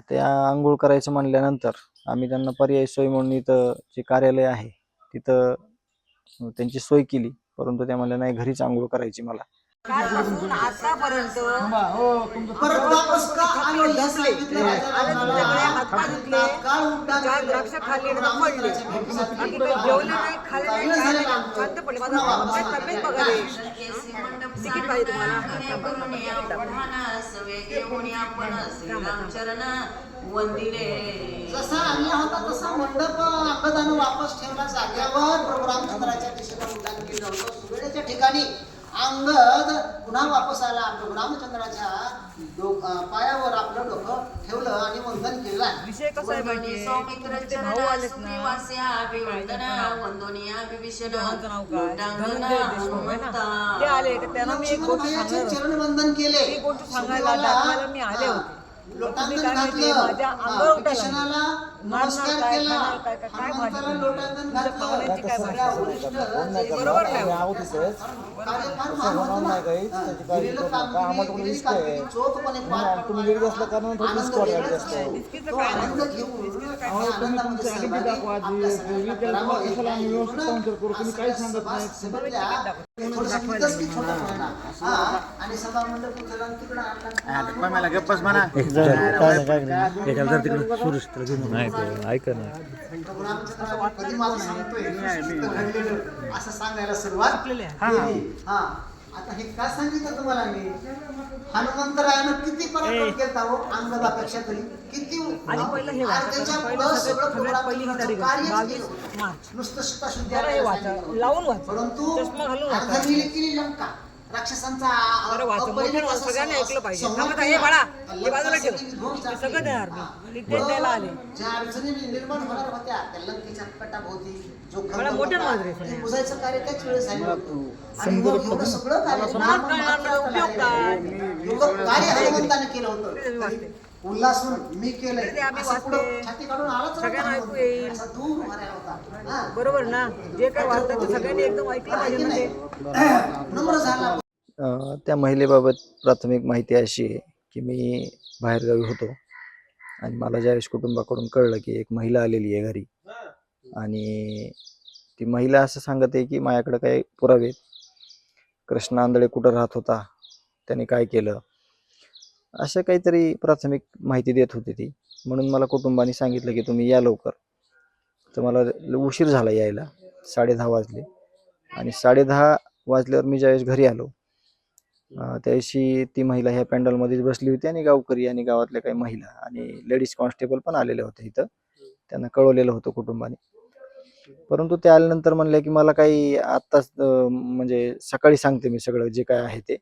त्या आंघोळ करायचं म्हणल्यानंतर आम्ही त्यांना पर्यायी सोय म्हणून इथं जे कार्यालय आहे तिथं त्यांची सोय केली. परंतु त्या म्हणल्या नाही घरीच आंघोळ करायची मला. कालपासून आतापर्यंत? परत वापस का हे सांगितलं राजा आणि तुमच्याकडे रामाला. हातपाय धुतले. तात्काळ उड्डाण चार केलं. द्राक्ष खाल्ले आणि राम पडले मंदिराच्या भेटीसाठी बाकी गेलो. काही जेवले नाही खाल्ले नाही वेळ काय झालेला नाही. आमचा. शांत पडले. माझा पुन्हा वापस काय तब्येत बघा रे. तिकीट पाहिजे तुम्हाला? हा, थांबा, थांबा, तिकीट दाखवा. वंदिले जसा आणला होता तसा मंडप अंगदानं वापस ठेवला जाग्यावर प्रभू रामचंद्राच्या दिशेला उड्डाण केलं होतं. सुवेळेच्या ठिकाणी अंगद पुन्हा वापस आला. प्रभू रामचंद्राच्या पायावर आपलं डोकं ठेवलं आणि वंदन केलं. विषय कसा आहे. चरण वंदन. केले. सांगायला मी आले होते. लोटांगण घातलं. हा, नमस्कार काय, केला हनुमंताला? लोटांगण घातलं सगळ्या? वरिष्ठ बरोबर नाही. कार्य फार महान होतं ना. हा, दिलेलं कामगिरी, दिलेली कामगिरी चोखपणे पार पाडणं, आनंद वेगळाच असतो. तो आनंद घेऊन आणि आनंदामध्ये सहभागी हे. हा, सभा मंडप उचलला आणि तिकडं आणला. सांगतोय नुसतं घडलेलं असं सांगायला सुरुवात केली हा आता हे का सांगितलं तुम्हाला मी हनुमंतरायानं किती पराक्रम केला हो अंगदापेक्षा तरी किती हे नुसतं परंतु केली लंका. राक्षसांचा अरे वाचा मोठ्यानं वाचा, सगळ्यांनी ऐकलं पाहिजे हे बाळा हे बाजूला ठेव हे सगळं देणार मी ते द्यायला आले ज्या अडचणी निर्माण होणार होत्या त्या लंकेच्या कटाभोवती जो मला खंडक मोठ्या होता, मांजरी ते सोन्या. बुजायचं कार्य त्याच वेळेस झालं आणि मग एवढं सगळं कार्य समोर कळणार नाही, उपयोग काय? एवढं कार्य हनुमंताने केलं होतं ते वाचते. तरी उल्हासून मी केलंय ते आम्ही असं पुढं वाचते. छाती काढून आलाच नव्हता सगळ्यांना ऐकू. येईल. असा दूर उभा राहिला होता हा. बरोबर ना जे काय वाचतात ते सगळ्यांनी एकदम ऐकलं पाहिजे ना? ते नम्र झाला त्या महिलेबाबत प्राथमिक माहिती अशी आहे की मी बाहेरगावी होतो. आणि मला ज्यावेळेस कुटुंबाकडून कळलं की एक महिला आलेली आहे घरी. आणि ती महिला असं सांगत आहे की माझ्याकडं काही पुरावे आहेत. कृष्ण आंधळे कुठं राहत होता? त्याने काय केलं? असं काहीतरी प्राथमिक माहिती देत होती ती. म्हणून मला कुटुंबाने सांगितलं की तुम्ही या लवकर. तर मला उशीर झाला यायला. साडेदहा वाजले. आणि साडेदहा वाजल्यावर मी ज्यावेळेस घरी आलो त्याशी ती महिला ह्या पॅन्डलमध्येच बसली होती आणि गावकरी आणि गावातल्या काही महिला आणि लेडीज कॉन्स्टेबल पण आलेले होते इथं. त्यांना कळवलेलं होतं कुटुंबाने. परंतु ते आल्यानंतर म्हणले की मला काही आत्ताच म्हणजे सकाळी सांगते मी सगळं जे काय आहे ते.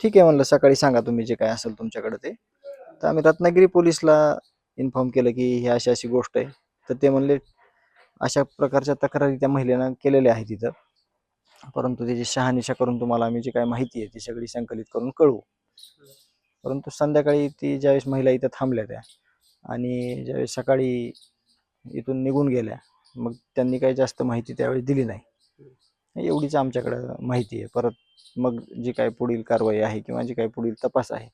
ठीक आहे म्हणलं सकाळी सांगा तुम्ही जे काय असेल तुमच्याकडे ते. तर आम्ही रत्नागिरी पोलीसला इन्फॉर्म केलं की ही अशी अशी गोष्ट आहे. तर ते म्हणले अशा प्रकारच्या तक्रारी त्या महिलेनं केलेल्या आहेत तिथं परंतु त्याची शहानिशा करून तुम्हाला आम्ही जी काय माहिती आहे ती सगळी संकलित करून कळवू. परंतु संध्याकाळी ती ज्यावेळेस महिला इथं थांबल्या त्या आणि ज्यावेळेस सकाळी इथून निघून गेल्या मग त्यांनी काही जास्त माहिती त्यावेळी दिली नाही. एवढीच आमच्याकडं माहिती आहे. परत मग जी काय पुढील कारवाई आहे किंवा जी काय पुढील तपास आहे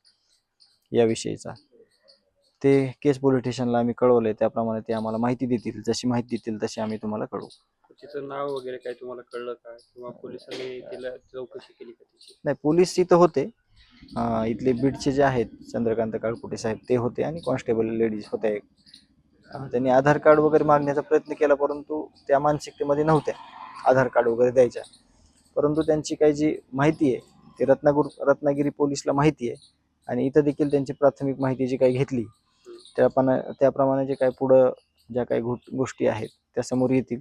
याविषयीचा ते केस पोलीस स्टेशनला आम्ही आहे त्याप्रमाणे ते आम्हाला माहिती देतील. जशी माहिती देतील तशी आम्ही तुम्हाला कळवू. तिचं नाव वगैरे काय तुम्हाला कळलं का? किंवा पोलिसांनी तिला चौकशी केली का तिची? नाही पोलीस इथं होते. अं, इथले बीडचे जे आहेत चंद्रकांत काळकुटे साहेब ते होते आणि कॉन्स्टेबल लेडीज होत्या एक. अं, त्यांनी आधार कार्ड वगैरे मागण्याचा प्रयत्न केला परंतु त्या मानसिकतेमध्ये नव्हत्या आधार कार्ड वगैरे द्यायच्या. परंतु त्यांची काही जी माहिती आहे ती रत्नागिरी रत्नागिरी पोलीसला माहिती आहे आणि इथं देखील त्यांची प्राथमिक माहिती जी काही घेतली त्यापणा त्याप्रमाणे जे काही पुढं ज्या काही गो- गोष्टी आहेत त्या समोर येतील.